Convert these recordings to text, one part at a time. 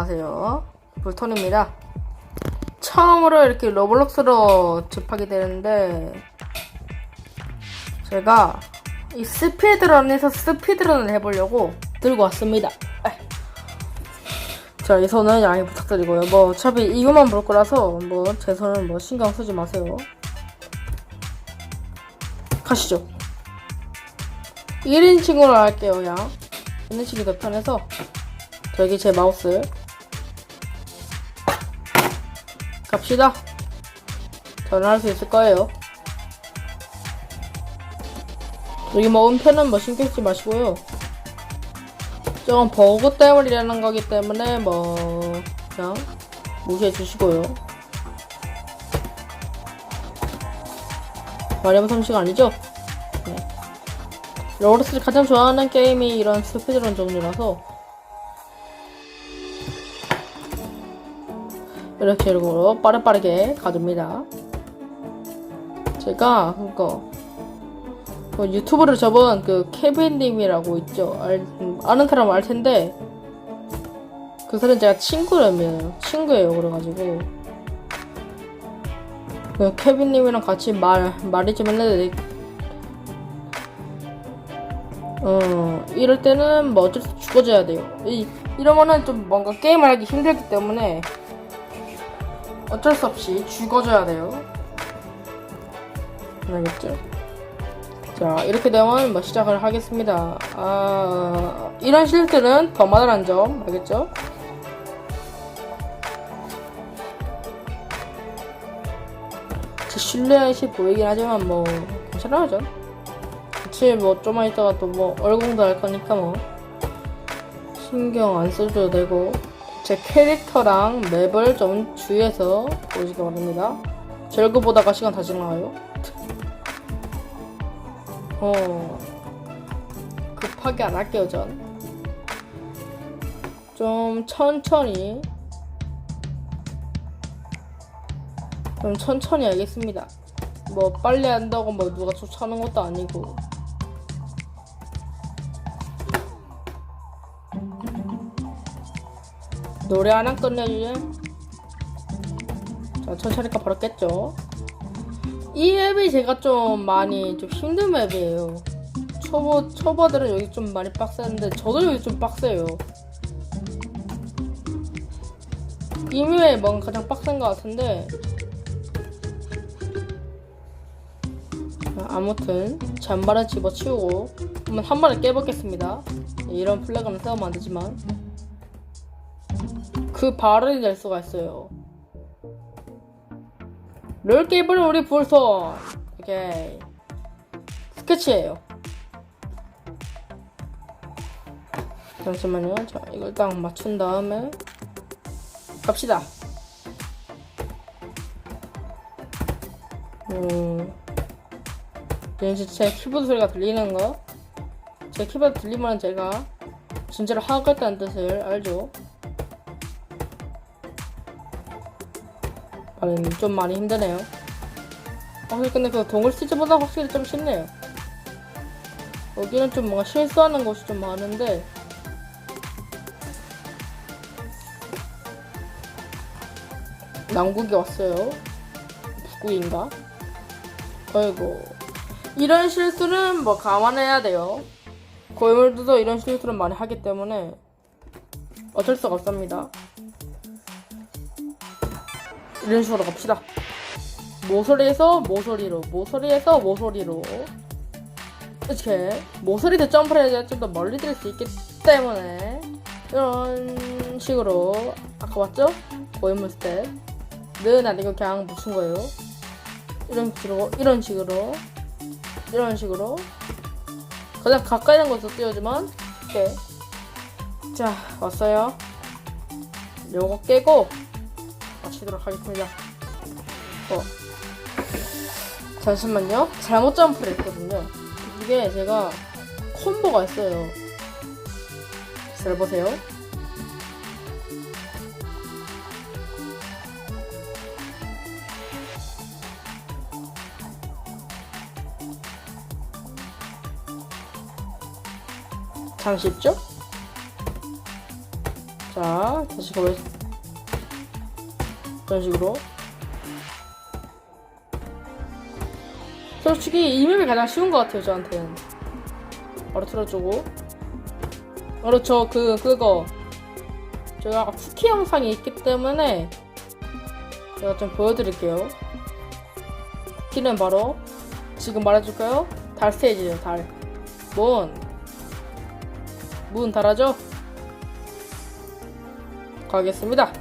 안녕하세요. 불톤입니다. 처음으로 이렇게 로블록스로 접하게 되는데, 제가 이 스피드런에서 스피드런을 해보려고 들고 왔습니다. 자, 이 손은 양해 부탁드리고요. 뭐, 어차피 이거만 볼 거라서, 뭐, 제 손은 뭐, 신경 쓰지 마세요. 가시죠. 1인칭으로 할게요, 양. 1인칭이 더 편해서. 저기 제 마우스. 갑시다. 저는 할수 있을 거예요. 여기 뭐 은폐는 뭐 신경 쓰지 마시고요. 좀 버그 때문이라는 거기 때문에 뭐 그냥 무시해 주시고요. 마리아무 삼식 아니죠? 네. 로버스를 가장 좋아하는 게임이 이런 스피드런 종류라서 이렇게 식으로 빠르빠르게 가줍니다. 제가 그거 그 유튜브를 접은 그 케빈님이라고 있죠. 알, 아는 사람 알 텐데 그 사람 제가 친구라며요. 친구예요. 그래가지고 그 케빈님이랑 같이 말 말이 좀 했는데 어 이럴 때는 뭐 어쩔 수 없이 죽어줘야 돼요. 이 이러면은 좀 뭔가 게임을 하기 힘들기 때문에 어쩔 수 없이 죽어줘야 돼요. 알겠죠? 자, 이렇게 되면 뭐 시작을 하겠습니다. 아, 이런 실들은 더 많다는 점, 알겠죠? 제 실내시 보이긴 하지만 뭐, 괜찮아요, 전. 그치, 뭐, 좀만 있다가 또 뭐, 얼공도 할 거니까 뭐, 신경 안 써줘도 되고, 제 캐릭터랑 맵을 좀 주의해서 보시기 바랍니다. 절구 보다가 시간 다 지나가요. 어, 급하게 안 할게요, 전. 좀 천천히. 좀 천천히 하겠습니다. 뭐, 빨리 한다고 뭐 누가 쫓아오는 것도 아니고. 노래 하나 끝내주지. 자, 천천히 가 바로 깼죠. 이 맵이 제가 좀 많이 좀 힘든 맵이에요. 초보, 초보들은 여기 좀 많이 빡세는데, 저도 여기 좀 빡세요. 이 맵이 뭔가 가장 빡센 것 같은데, 자, 아무튼, 잔발은 집어치우고, 한번 한 번에 깨보겠습니다. 이런 플래그는 싸우면 안 되지만. 그 발언이 될 수가 있어요. 롤게임은 우리 불손. 오케이. 스케치예요. 잠시만요. 자, 이걸 딱 맞춘 다음에 갑시다. 음. 이제 제 키보드 소리가 들리는 거. 제 키보드 들리면 제가 진짜로 하겠다는 뜻을 알죠. 아니, 좀 많이 힘드네요. 확실히 근데 그 동글 시즈보다 확실히 좀 쉽네요. 여기는 좀 뭔가 실수하는 곳이 좀 많은데 남국이 왔어요. 북구인가? 아이고 이런 실수는 뭐 감안해야 돼요. 고인물들도 이런 실수를 많이 하기 때문에 어쩔 수가 없습니다. 이런 식으로 갑시다. 모서리에서 모서리로, 모서리에서 모서리로. 이렇게 모서리도 점프를 해야 좀 더 멀리 들 수 있기 때문에 이런 식으로 아까 봤죠? 고인물 스텝는 아니고 그냥 붙인 거예요. 이런 식으로, 이런 식으로, 이런 식으로 가장 가까이 있는 곳에서 뛰어주면 이렇게 자 왔어요. 요거 깨고 마치도록 하겠습니다. 어. 잠시만요. 잘못 점프를 했거든요. 이게 제가 콤보가 있어요. 잘 보세요. 참 쉽죠? 자, 다시 가보 이런 식으로. 솔직히 이 맵이 가장 쉬운 것 같아요, 저한테는. 바로 틀어주고. 저, 그, 그거. 제가 아까 쿠키 영상이 있기 때문에 제가 좀 보여드릴게요. 쿠키는 바로 지금 말해줄까요? 달 스테이지예요, 달. 문. 문 달아줘. 가겠습니다.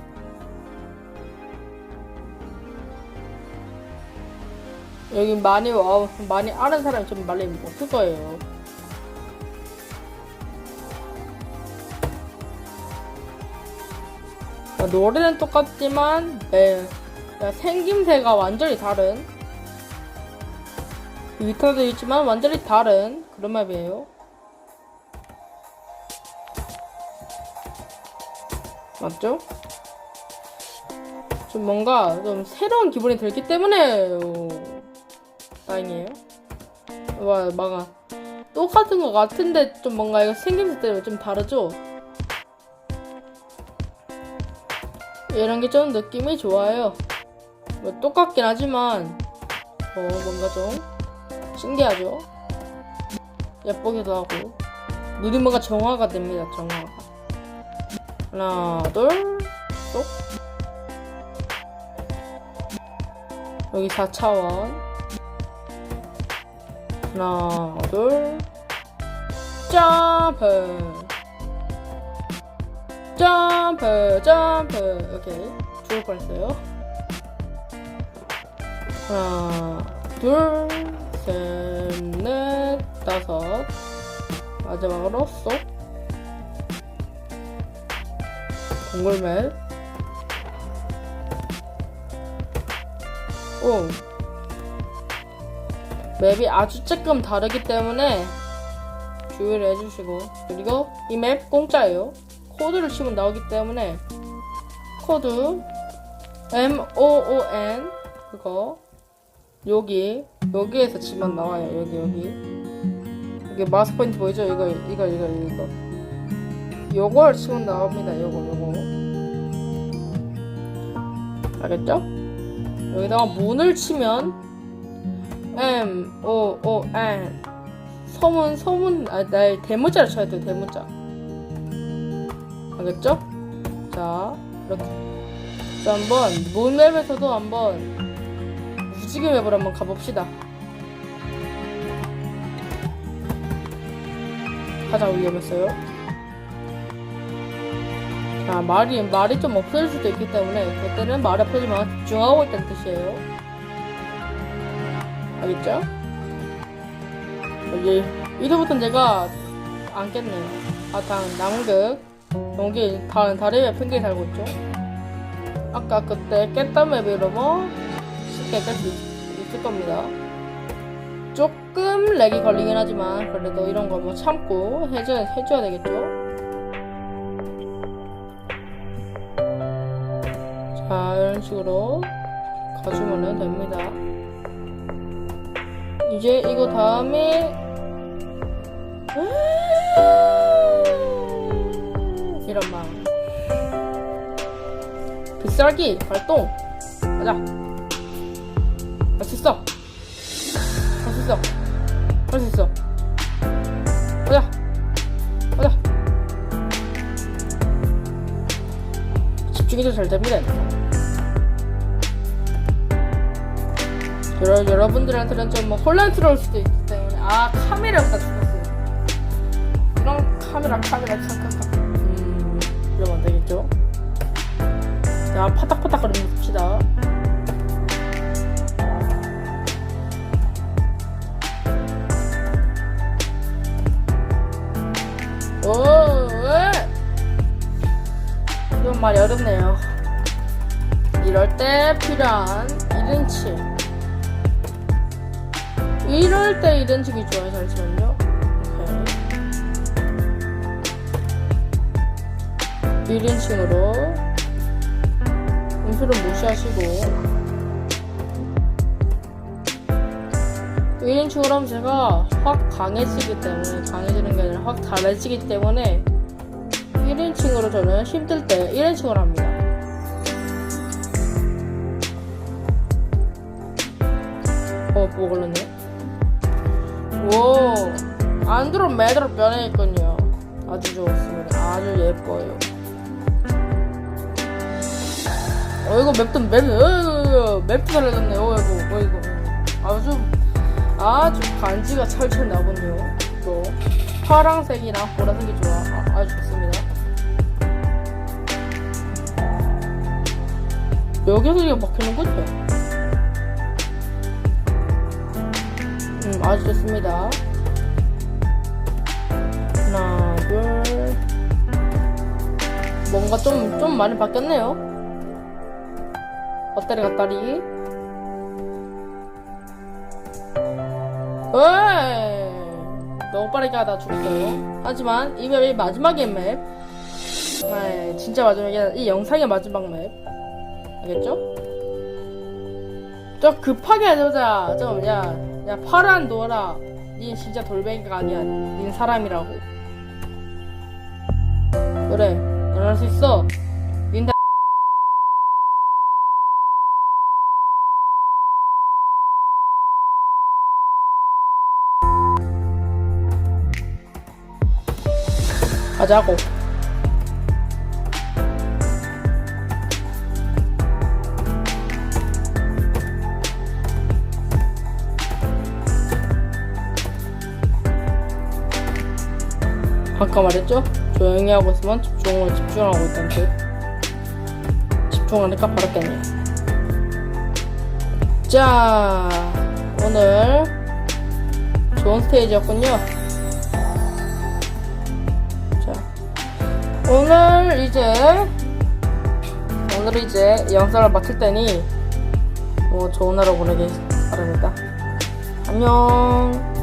여기 많이 와 많이 아는 사람이 좀 많이 없을 거예요. 아, 노래는 똑같지만 네, 생김새가 완전히 다른 위터도 있지만 완전히 다른 그런 맵이에요. 맞죠? 좀 뭔가 좀 새로운 기분이 들기 때문에 어, 다행이에요. 와, 막아 똑같은 것 같은데 좀 뭔가 이거 생김새 때문에 좀 다르죠? 이런 게 좀 느낌이 좋아요. 뭐 똑같긴 하지만 어 뭔가 좀 신기하죠. 예쁘기도 하고 눈이 뭔가 정화가 됩니다. 정화가. 하나 둘 쏙. 여기 4차원. 하나 둘. 점프. 점프 점프. 오케이 죽을 뻔했어요. 하나 둘셋넷 다섯. 마지막으로 쏙. 동굴맵 오 맵이 아주 조금 다르기 때문에 주의를 해주시고 그리고 이 맵 공짜예요. 코드를 치면 나오기 때문에 코드 M O O N 그거 여기 여기에서 치면 나와요. 여기 여기. 여기 마스 포인트 보이죠? 이거 이거 이거 이거. 요걸 치면 나옵니다. 요거 요거. 알겠죠? 여기다가 문을 치면 M O O N 소문 소문 아나 대문자를 쳐야 돼요 대문자 알겠죠? 자, 이렇게. 자, 한번, 문맵에서도 한번, 무지개 맵을 한번 가봅시다. 가장 위험했어요. 자, 말이, 말이 좀 없을 수도 있기 때문에, 그때는 말 앞에만 집중하고 있다는 뜻이에요. 알겠죠? 이제, 이제부터는 제가 안 깼네요. 아, 당, 남극. 여기 다, 다리 왜 팽개 살고 있죠? 아까 그때 깼던 맵으로 뭐 쉽게 깰 수 있을 겁니다. 조금 렉이 걸리긴 하지만 그래도 이런 거 뭐 참고 해줘야, 해줘야 되겠죠? 자 이런 식으로 가주면 됩니다. 이제 이거 다음에 이런 마음. 빗살기 발동. 가자. 할수 있어. 할수 있어. 할수 있어. 가자. 가자. 집중이 더 잘 됩니다. 여러, 여러분들한테는 좀 뭐 혼란스러울 수도 있기 때문에 아 카메라가 죽었어요. 이런 카메라 카메라 잠깐 음 이러면 안 되겠죠? 자 파닥파닥 거리면서 봅시다. 오, 왜? 좀 말이 어렵네요. 이럴 때 필요한 1인칭. 이럴 때 1인칭이 좋아요, 잠시만요. 오케이. 1인칭으로 음표를 무시하시고 1인칭으로 하면 제가 확 강해지기 때문에 강해지는 게 아니라 확 달라지기 때문에 1인칭으로 저는 힘들 때 1인칭으로 합니다. 어, 뭐 걸렸네. 오, 안드로메다로 변해있군요. 아주 좋습니다. 아주 예뻐요. 어, 이거 맵도, 맵, 어, 맵도 달라졌네. 어, 이거, 어, 이거. 아주, 아주 간지가 철철 나군요. 또, 파랑색이랑 보라색이 좋아. 아, 아주 좋습니다. 여기서 이게 먹히는군요. 아주 좋습니다. 하나, 둘. 뭔가 좀, 좀 많이 바뀌었네요. 엇다리 갔다리. 에이! 너무 빠르게 하다 죽었어요. 하지만 이 맵이 마지막의 맵. 에이, 진짜 마지막에, 이 영상의 마지막 맵. 알겠죠? 좀 급하게 하자. 좀, 야, 야, 파란 노라. 닌 진짜 돌멩이가 아니야. 닌 사람이라고. 그래, 넌할수 있어. 닌 다. 가자고. 아까 말했죠? 조용히 하고 있으면 집중을 집중하고 있다는 뜻. 집중하니까 깼네. 자, 오늘 좋은 스테이지였군요. 자, 오늘 이제 오늘 이제 영상을 마칠 때니 뭐 좋은 하루 보내기 바랍니다. 안녕.